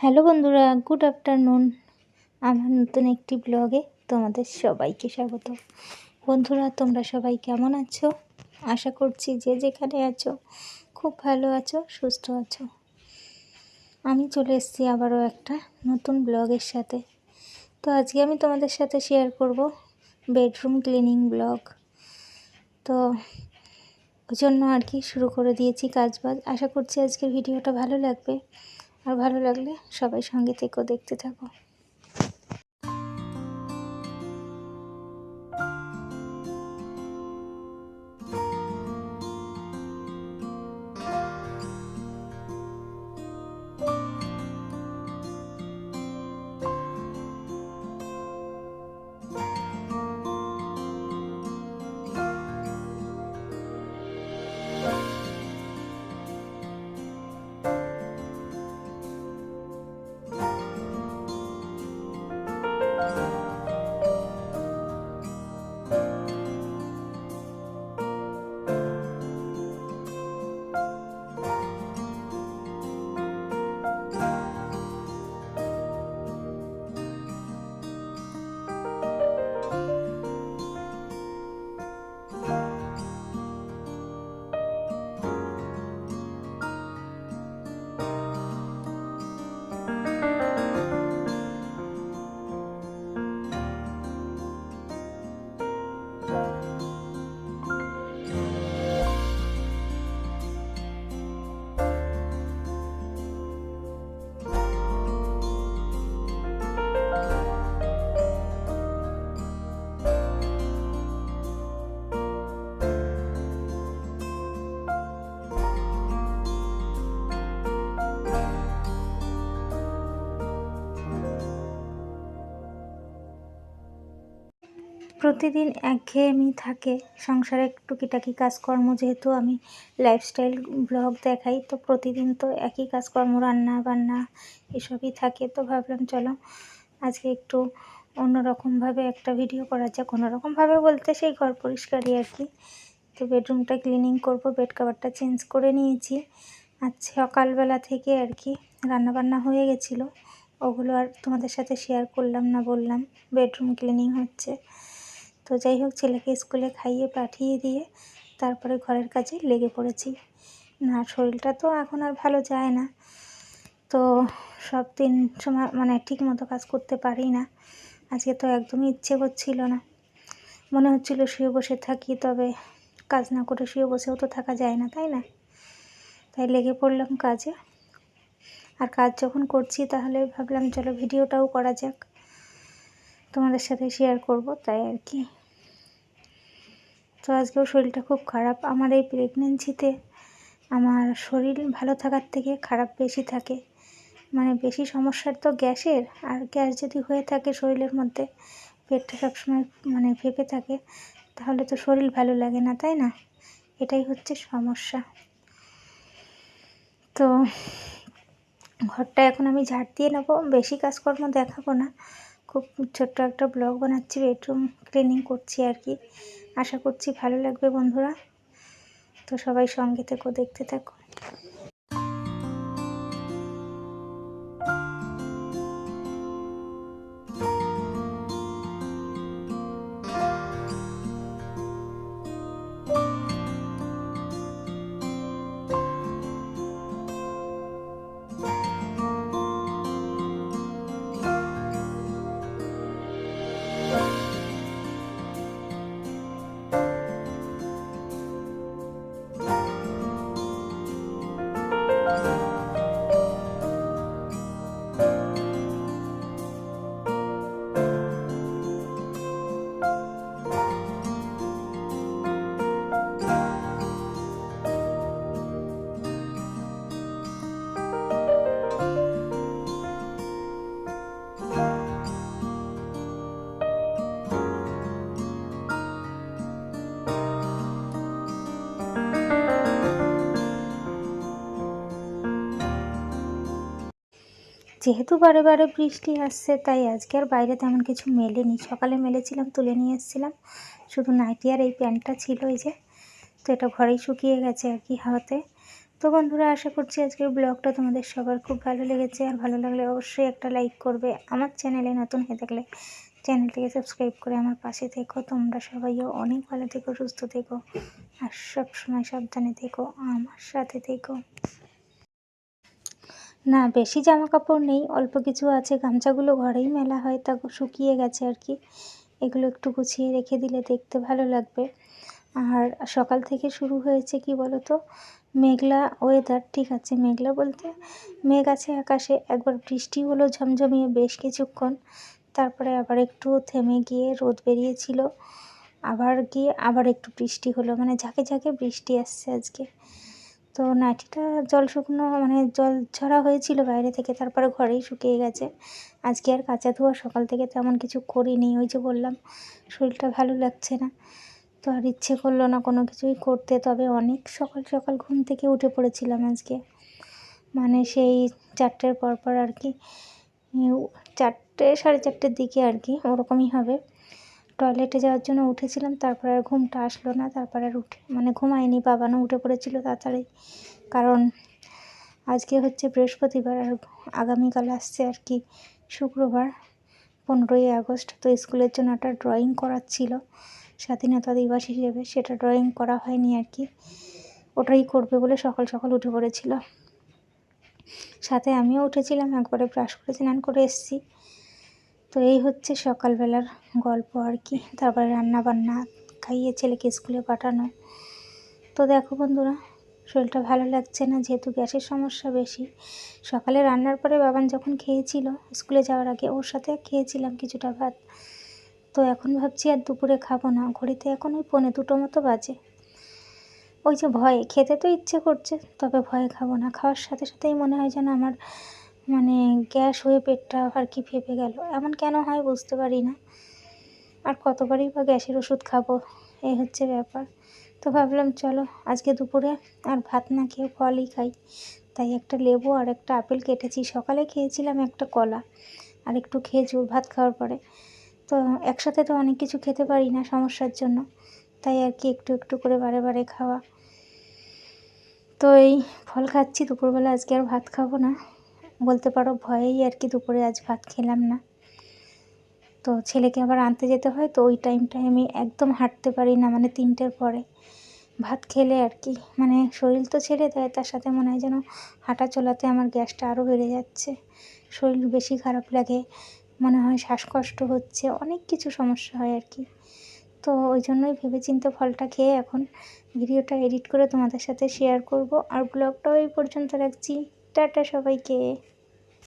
Hello বন্ধুরা, good afternoon. আমার নতুন একটি ব্লগে তোমাদের সবাইকে স্বাগত। বন্ধুরা, তোমরা সবাই কেমন আছো? আশা করছি যে যেখানে আছো, খুব ভালো আছো, সুস্থ আছো। আমি চলে এসেছি আবারও একটা নতুন ব্লগের সাথে। তো আজকে আমি তোমাদের সাথে শেয়ার করব বেডরুম ক্লিনিং ব্লগ তো ওই জন্য আর কি শুরু করে দিয়েছি কাজ বাজ আশা করছি আজকের ভিডিওটা ভালো লাগবে। আর ভালো লাগলে সবাই সঙ্গে থেকেও দেখতে থাকো। প্রতিদিন একঘেয়েমি থাকে। সংসারে টুকিটাকি কাজকর্ম যেহেতু আমি লাইফস্টাইল ব্লগ দেখাই, তো প্রতিদিন তো একই কাজকর্ম রান্না বান্না এসবই থাকে। তো ভাবলাম, চলো আজকে একটু অন্যরকমভাবে একটা ভিডিও করা যাক। কোনোরকমভাবে বলতে সেই ঘর পরিষ্কারই আর কি। তো বেডরুমটা ক্লিনিং করব বেড কাভারটা চেঞ্জ করে নিয়েছি। আর সকালবেলা থেকে আর কি রান্নাবান্না হয়ে গেছিল। ওগুলো আর তোমাদের সাথে শেয়ার করলাম না, বললাম। বেডরুম ক্লিনিং হচ্ছে। তো যাই হোক, ছেলেকে স্কুলে খাইয়ে পাঠিয়ে দিয়ে তারপরে ঘরের কাজে লেগে পড়েছি। না, শরীরটা তো এখন আর ভালো যায় না। তো সব দিন সময় মানে ঠিক মতো কাজ করতে পারি না। আজকে তো একদমই ইচ্ছে করছিল না। মনে হচ্ছিল শুয়ে বসে থাকি, তবে কাজ না করে শুয়ে বসেও তো থাকা যায় না, তাই না? তাই লেগে পড়লাম কাজে। আর কাজ যখন করছি, তাহলে ভাবলাম, চলো ভিডিওটাও করা যাক। তোমাদের সাথে শেয়ার করব, তাই আর কি। তো আজকেও শরীরটা খুব খারাপ। আমার এই প্রেগনেন্সিতে আমার শরীর ভালো থাকার থেকে খারাপ বেশি থাকে। মানে বেশি সমস্যার তো গ্যাসের, আর গ্যাস যদি হয়ে থাকে শরীরের মধ্যে, পেটটা সবসময় মানে ফেপে থাকে, তাহলে তো শরীর ভালো লাগে না, তাই না? এটাই হচ্ছে সমস্যা। তো ঘরটা এখন আমি ঝাড় দিয়ে নেব, বেশি কাজকর্ম দেখাবো না। খুব ছোট্ট একটা ব্লগ বানাচ্ছি বেডরুম ক্লিনিং করছি আর কি। আশা করছি ভালো লাগবে বন্ধুরা। তো সবাই সঙ্গে থেকো, দেখতে থাকো। যেহেতু বারে বারে বৃষ্টি আসছে, তাই আজকে আর বাইরে তেমন কিছু মেলেনি। সকালে মেলেছিলাম, তুলে নিয়ে এসেছিলাম। শুধু নাইটি আর এই প্যান্টটা ছিল এই যে। তো এটা ঘরেই শুকিয়ে গেছে আর কি হাওয়াতে। তো বন্ধুরা, আশা করছি আজকের ব্লগটা তোমাদের সবার খুব ভালো লেগেছে। আর ভালো লাগলে অবশ্যই একটা লাইক করবে আমার চ্যানেলে নতুন হয়ে থাকলে। চ্যানেলটিকে সাবস্ক্রাইব করে আমার পাশে থেকো। তোমরা সবাইও অনেক ভালো থেকো, সুস্থ থেকো। আর সবসময় সাবধানে থেকো, আমার সাথে থেকো। না, বেশি জামা কাপড় নেই, অল্প কিছু আছে, গামছাগুলো ঘরেই মেলা হয়, তা শুকিয়ে গেছে আর কি। এগুলো একটু গুছিয়ে রেখে দিলে দেখতে ভালো লাগবে। আর সকাল থেকে শুরু হয়েছে কি বলো তো মেঘলা ওয়েদার ঠিক আছে, মেঘলা বলতে মেঘ আছে আকাশে, একবার বৃষ্টি হলো, ঝমঝমিয়ে বেশ কিছুক্ষণ। তারপরে আবার একটু থেমে গিয়ে রোদ বেরিয়েছিল। আবার গিয়ে আবার একটু বৃষ্টি হলো মানে ঝাঁকে ঝাঁকে বৃষ্টি আসছে আজকে। তো নাইটিটা জল শুকনো মানে জল ঝরা হয়েছিল বাইরে থেকে, তারপরে ঘরেই শুকিয়ে গেছে। আজকে আর কাঁচা ধোয়া সকাল থেকে তেমন কিছু করিনি, ওই যে বললাম, শরীরটা ভালো লাগছে না। তো আর ইচ্ছে করল না কোনো কিছুই করতে, তবে অনেক সকাল সকাল ঘুম থেকে উঠে পড়েছিলাম আজকে। মানে সেই চারটের পরপর আর কি চারটে সাড়ে চারটের দিকে আর কি, ওরকমই হবে। টয়লেটে যাওয়ার জন্য উঠেছিলাম, তারপর আর ঘুমটা আসলো না, তারপর আর উঠে মানে ঘুমায়নি বাবানও উঠে পড়েছিল তাড়াতাড়ি। কারণ আজকে হচ্ছে বৃহস্পতিবার আর আগামীকাল আসছে আর কি শুক্রবার, পনেরোই আগস্ট। তো স্কুলের জন্য একটা ড্রয়িং করার ছিল, স্বাধীনতা দিবস হিসেবে। সেটা ড্রয়িং করা হয়নি আর কি, ওটাই করবে বলে সকাল সকাল উঠে পড়েছিল। সাথে আমিও উঠেছিলাম, একবারে ব্রাশ করে স্নান করে এসেছি। তো এই হচ্ছে সকালবেলার গল্প আর কি। তারপরে রান্না বান্না খাইয়ে ছেলেকে স্কুলে পাঠানো। তো দেখো বন্ধুরা, শরীরটা ভালো লাগছে না, যেহেতু গ্যাসের সমস্যা বেশি। সকালে রান্নার পরে বাবান যখন খেয়েছিল, স্কুলে যাওয়ার আগে ওর সাথে খেয়েছিলাম কিছুটা ভাত। তো এখন ভাবছি আর দুপুরে খাব না। ঘড়িতে এখন ওই পনে দুটো মতো বাজে। ওই যে ভয়ে, খেতে তো ইচ্ছে করছে, তবে ভয়ে খাব না। খাওয়ার সাথে সাথেই মনে হয় যেন আমার মানে গ্যাস হয়ে পেটটা আর কি ফেপে গেল? এমন কেন হয় বুঝতে পারি না। আর কতবারই বা গ্যাসের ওষুধ খাব? এই হচ্ছে ব্যাপার। তো ভাবলাম, চলো, আজকে দুপুরে আর ভাত না খেয়ে ফলই খাই। তাই একটা লেবু আর একটা আপেল কেটেছি। সকালে খেয়েছিলাম একটা কলা আর একটু খেজুর ভাত খাওয়ার পরে। তো একসাথে তো অনেক কিছু খেতে পারি না সমস্যার জন্য। তাই আর কি একটু একটু করে বারে বারে খাওয়া। তো এই ফল খাচ্ছি, দুপুরবেলা আজকে আর ভাত খাব না। বলতে পারো ভয়েই আর কি দুপুরে আজ ভাত খেলাম না। তো ছেলেকে আবার আনতে যেতে হয়, তো ওই টাইমটায় আমি একদম হাঁটতে পারি না মানে তিনটের পরে। ভাত খেলে আর কি মানে শরীর তো ছেড়ে দেয়, তার সাথে মনে হয় যেন হাঁটা চলাতে আমার গ্যাসটা আরও বেড়ে যাচ্ছে। শরীর বেশি খারাপ লাগে, মনে হয় শ্বাসকষ্ট হচ্ছে, অনেক কিছু সমস্যা হয় আর কি। তো ওই জন্যই ভেবেচিন্তে ফলটা খেয়ে এখন ভিডিওটা এডিট করে তোমাদের সাথে শেয়ার করব। আর ব্লগটাও এই পর্যন্ত রাখছি। টাটা সবাইকে।